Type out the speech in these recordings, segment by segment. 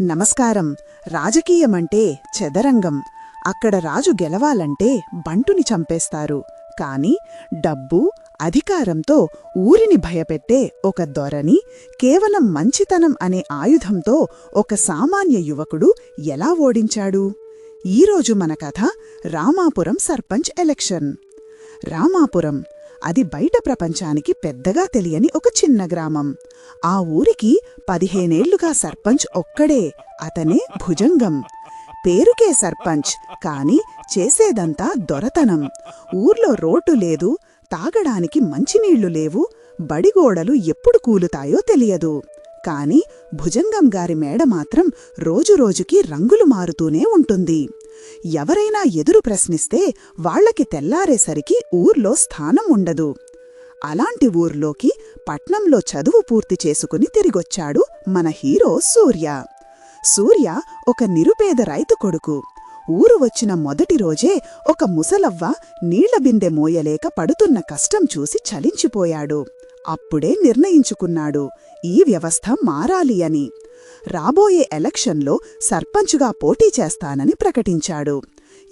నమస్కారం. రాజకీయమంటే చెదరంగం. అక్కడ రాజు గెలవాలంటే బంటుని చంపేస్తారు. కాని డబ్బు అధికారంతో ఊరిని భయపెట్టే ఒక దొరని కేవలం మంచితనం అనే ఆయుధంతో ఒక సామాన్య యువకుడు ఎలా ఓడించాడు? ఈరోజు మన కథ రామాపురం సర్పంచ్ ఎలక్షన్. రామాపురం అది బయట ప్రపంచానికి పెద్దగా తెలియని ఒక చిన్న గ్రామం. ఆ ఊరికి పదిహేనేళ్ళుగా సర్పంచ్ ఒక్కడే అతనే భుజంగం. పేరుకే సర్పంచ్ కాని చేసేదంతా దొరతనం. ఊర్లో రోడ్డు లేదు తాగడానికి మంచినీళ్ళు లేవు బడిగోడలు ఎప్పుడు కూలుతాయో తెలియదు. కాని భుజంగం గారి మేడ మాత్రం రోజురోజుకి రంగులు మారుతూనే ఉంటుంది. ఎవరైనా ఎదురు ప్రశ్నిస్తే వాళ్ళకి తెల్లారేసరికి ఊర్లో స్థానం ఉండదు. అలాంటి ఊర్లోకి పట్నంలో చదువు పూర్తి చేసుకుని తిరిగొచ్చాడు మన హీరో సూర్య. సూర్య ఒక నిరుపేద రైతు కొడుకు. ఊరు వచ్చిన మొదటి రోజే ఒక ముసలవ్వ నీళ్ళబిందె మోయలేక పడుతున్న కష్టం చూసి చలించిపోయాడు. అప్పుడే నిర్ణయించుకున్నాడు ఈ వ్యవస్థ మారాలి అని. రాబోయే ఎలక్షన్లో సర్పంచ్గా పోటీ చేస్తానని ప్రకటించాడు.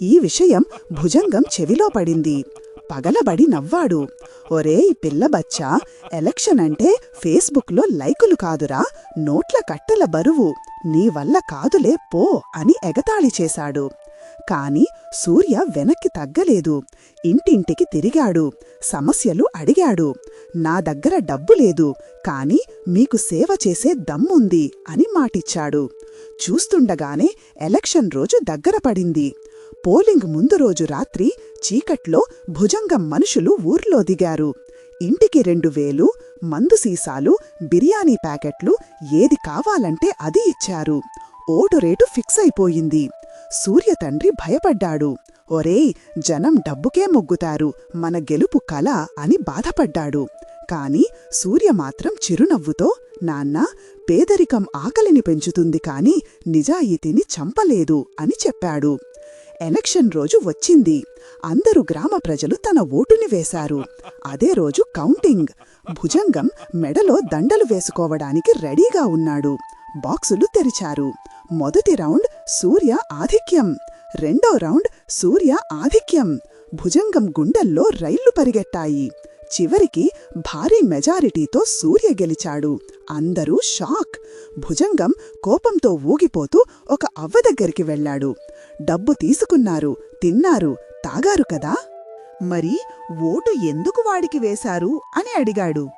ఈ విషయం భుజంగం చెవిలో పడింది. పగలబడి నవ్వాడు. ఒరేయ్ పిల్లబచ్చా ఎలక్షన్ అంటే ఫేస్బుక్లో లైకులు కాదురా నోట్ల కట్టల బరువు నీ వల్ల కాదులే పో అని ఎగతాళి చేశాడు. కాని సూర్య వెనక్కి తగ్గలేదు. ఇంటింటికి తిరిగాడు. సమస్యలు అడిగాడు. నా దగ్గర డబ్బు లేదు. కాని మీకు సేవ చేసే దమ్ముంది అని మాటిచ్చాడు. చూస్తుండగానే ఎలక్షన్ రోజు దగ్గర పడింది. పోలింగ్ ముందు రోజు రాత్రి చీకట్లో భుజంగం మనుషులు ఊర్లో దిగారు. ఇంటికి రెండు వేలు మందు సీసాలు బిర్యానీ ప్యాకెట్లు ఏది కావాలంటే అది ఇచ్చారు. ఓటు రేటు ఫిక్స్ అయిపోయింది. సూర్య తండ్రి భయపడ్డాడు. ఒరేయ్ జనం డబ్బుకే మొగ్గుతారు మన గెలుపు కల అని బాధపడ్డాడు. కాని సూర్య మాత్రం చిరునవ్వుతో నాన్నా పేదరికం ఆకలిని పెంచుతుంది కాని నిజాయితీని చంపలేదు అని చెప్పాడు. ఎలక్షన్ రోజు వచ్చింది. అందరూ గ్రామ ప్రజలు తన ఓటుని వేశారు. అదే రోజు కౌంటింగ్. భుజంగం మెడలో దండలు వేసుకోవడానికి రెడీగా ఉన్నాడు. బాక్సులు తెరిచారు. మొదటి రౌండ్ సూర్య ఆధిక్యం. రెండో రౌండ్ సూర్య ఆధిక్యం. భుజంగం గుండెల్లో రైళ్ళు పరిగెట్టాయి చివరికి భారీ మెజారిటీతో సూర్య గెలిచాడు. అందరూ షాక్. భుజంగం కోపంతో ఊగిపోతూ ఒక అవ్వ దగ్గరికి వెళ్ళాడు డబ్బు తీసుకున్నారు తిన్నారు తాగారు కదా? మరి ఓటు ఎందుకు వాడికి వేశారు? అని అడిగాడు.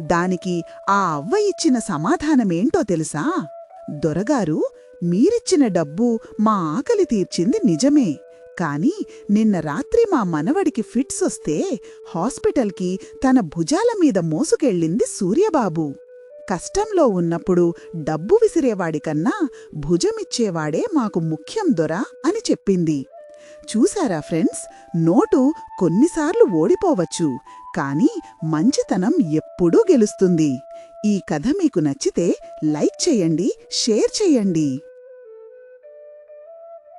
దానికి ఆ అవ్వ ఇచ్చిన సమాధానమేంటో తెలుసా? దొరగారు మీరిచ్చిన డబ్బు మా ఆకలి తీర్చింది నిజమే. కాని నిన్న రాత్రి మా మనవడికి ఫిట్స్ వస్తే హాస్పిటల్కి తన భుజాల మీద మోసుకెళ్ళింది సూర్యబాబు. కష్టంలో ఉన్నప్పుడు డబ్బు విసిరేవాడికన్నా భుజమిచ్చేవాడే మాకు ముఖ్యం దొరా అని చెప్పింది. చూశారా ఫ్రెండ్స్ నోటు కొన్నిసార్లు ఓడిపోవచ్చు కాని మంచితనం ఎప్పుడూ గెలుస్తుంది. ఈ కథ మీకు నచ్చితే లైక్ చేయండి షేర్ చేయండి.